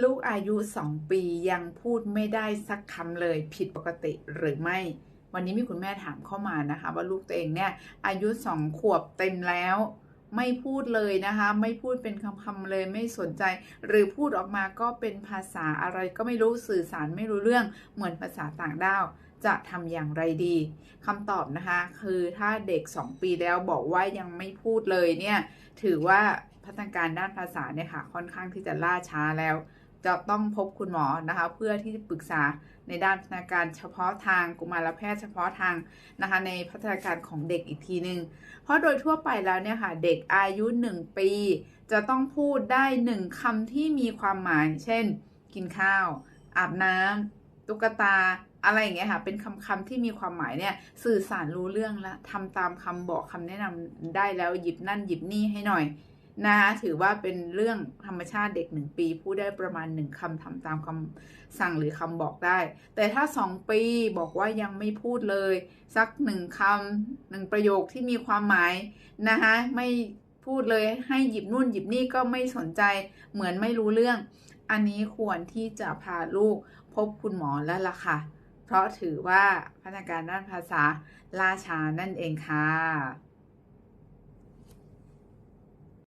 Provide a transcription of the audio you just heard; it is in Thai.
ลูกอายุ 2 ปียังพูดไม่ได้สักคำเลยผิดปกติหรือไม่ วันนี้มีคุณแม่ถามเข้ามานะคะ ว่าลูกตัวเองเนี่ยอายุ 2 ขวบเต็มแล้ว ไม่พูดเลยนะคะ ไม่พูดเป็นคำๆเลยไม่สนใจ หรือพูดออกมาก็เป็นภาษาอะไรก็ไม่รู้สื่อสารไม่รู้เรื่องเหมือนภาษาต่างด้าวจะทำอย่างไรดีคำตอบนะคะ คือถ้าเด็ก 2 ปีแล้วบอกว่ายังไม่พูดเลยเนี่ย ถือว่าพัฒนาการด้านภาษาเนี่ยค่ะ ค่อนข้างที่จะล่าช้าแล้ว จะต้องพบคุณหมอนะคะ เพื่อที่จะปรึกษาในด้านพัฒนาการเฉพาะทางกุมารแพทย์เฉพาะทางนะคะ ในพัฒนาการของเด็กอีกทีหนึง่งเพราะโดยทั่วไปแล้วเนี่ยค่ะ เด็กอายุ 1 ปี จะต้องพูดได้ 1คำที่มีความหมาย เช่น กินข้าว อาบน้ำตุ๊กตาอะไรอย่างเงี้ยค่ะ เป็นคำคำที่มีความหมายเนี่ย สื่อสารรู้เรื่องแล้วทำตามคำบอกคำแนะนำได้แล้วหยิบนั่นหยิบนี่ให้หน่อย นะคะถือว่าเป็นเรื่องธรรมชาติเด็กหนึ่งปีพูดได้ประมาณหนึ่งคำทำตามคำสั่งหรือคำบอกได้ แต่ถ้าสองปีบอกว่ายังไม่พูดเลย สักหนึ่งคำหนึ่งประโยคที่มีความหมายนะคะไม่พูดเลยให้หยิบนู่นหยิบนี่ก็ไม่สนใจเหมือนไม่รู้เรื่อง อันนี้ควรที่จะพาลูกพบคุณหมอแล้วล่ะค่ะ เพราะถือว่าพัฒนาการด้านภาษาล่าช้านั่นเองค่ะ